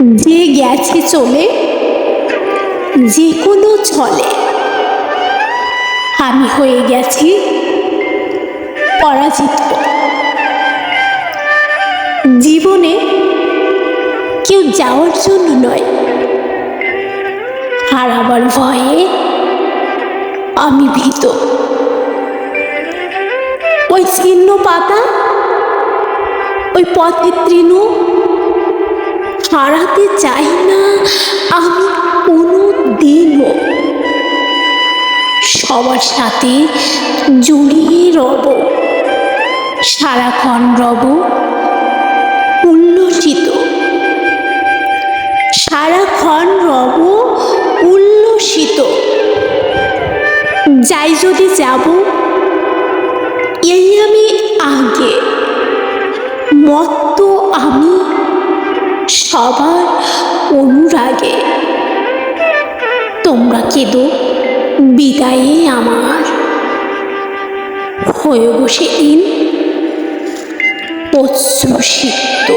যে গেছে চলে, যে কোনো ছলে। আমি হয়ে গেছি পরাজিত। জীবনে কেউ যাওয়ার জন্য নয়, আর আমার ভয়ে আমি ভীত। ওই ছিন্ন পাতা ওই পথের তৃণ হারাতে চাই না, আমি কোনো দিনও সবার সাথে জড়িয়ে রব, সারাক্ষণ রব, উল্লসিত। সারাক্ষণ রব, উল্লসিত। যাই যদি যাব, এই আমি আগে, মত্ত আমি সবার অনুরাগে। তোমরা কেঁদো বিদায়ে আমার? হয়ে বসে দিন অশ্রুসিক্ত